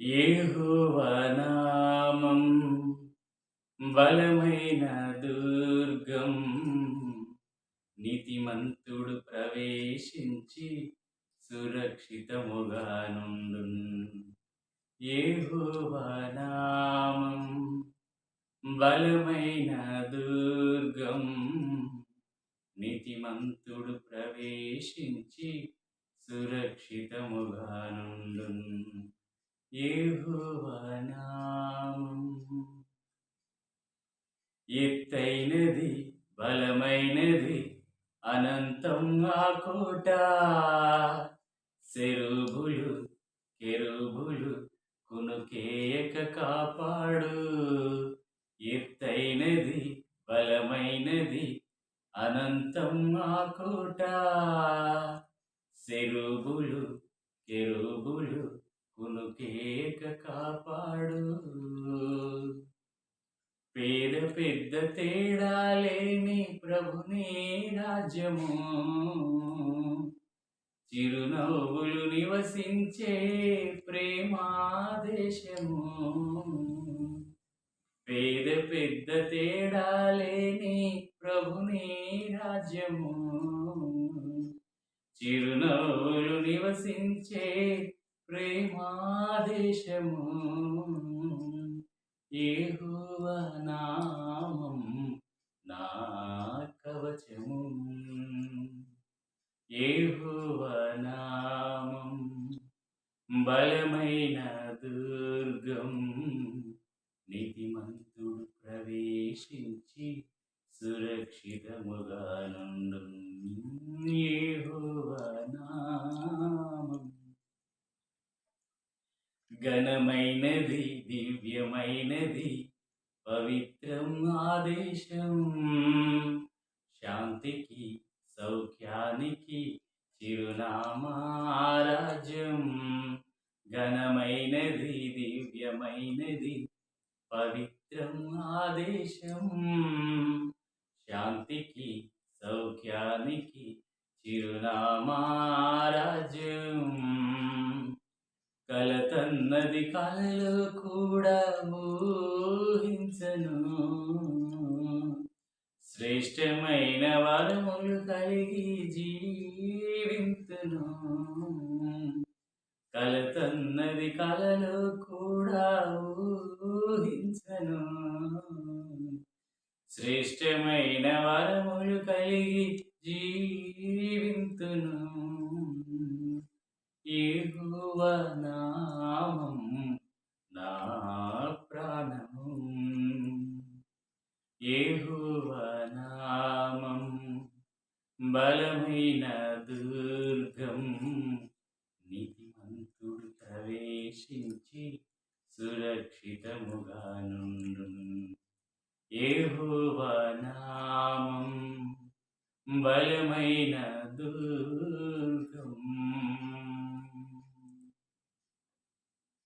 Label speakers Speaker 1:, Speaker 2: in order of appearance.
Speaker 1: ఏహోవనామం బలమైన దుర్గం. నీతిమంతుడు ప్రవేశించి సురక్షితముగానుండు ఏహోవనామం బలమైన దుర్గం. నీతిమంతుడు ప్రవేశించి సురక్షితముగానుండు నుండు ఎత్తైనది బలమైనది అనంతం ఆ కోట. సెరుబులు కెరుబులు కునుకేయక కాపాడు. ఎత్తైనది బలమైనది అనంతం ఆ కోట. సెరుబులు కెరుబులు కునుకేక కాపాడు. పేద పెద్ద తేడా లేని ప్రభుని రాజ్యము. చిరునవ్వులు నివసించే ప్రేమాదేశము. పేద పెద్ద తేడా లేని ప్రభుని రాజ్యము. చిరునవ్వులు నివసించే ప్రేమాదేశము ఏహువనామం నా కవచము. ఏహువనామం బలమైన దుర్గం నీతిమంతుడు ప్రవేశించి సురక్షితముగా నుండు నామం ఘనమైనది దివ్యమైనది పవిత్రం ఆదేశం. శాంతికి సౌఖ్యానికి చిరునామారాజ్యం ఘనమైనది దివ్యమైనది పవిత్రం ఆదేశం. శాంతికి సౌఖ్యానికి చిరునామారాజ్యం కలతన్నది కలలు కూడా ఊహించను. శ్రేష్టమైన వరములు కలిగి జీవింతును. కలతన్నది కలలు కూడా ఊహించను. శ్రేష్టమైన వరములు కలిగి జీవింతును. ఏహువనామం నా ప్రాణము ఏహువనామం బలమైన దుర్గం నీతిమంతుడు ప్రవేశించి సురక్షితముగా నుండు. ఏహువనామం బలమైన దుర్గం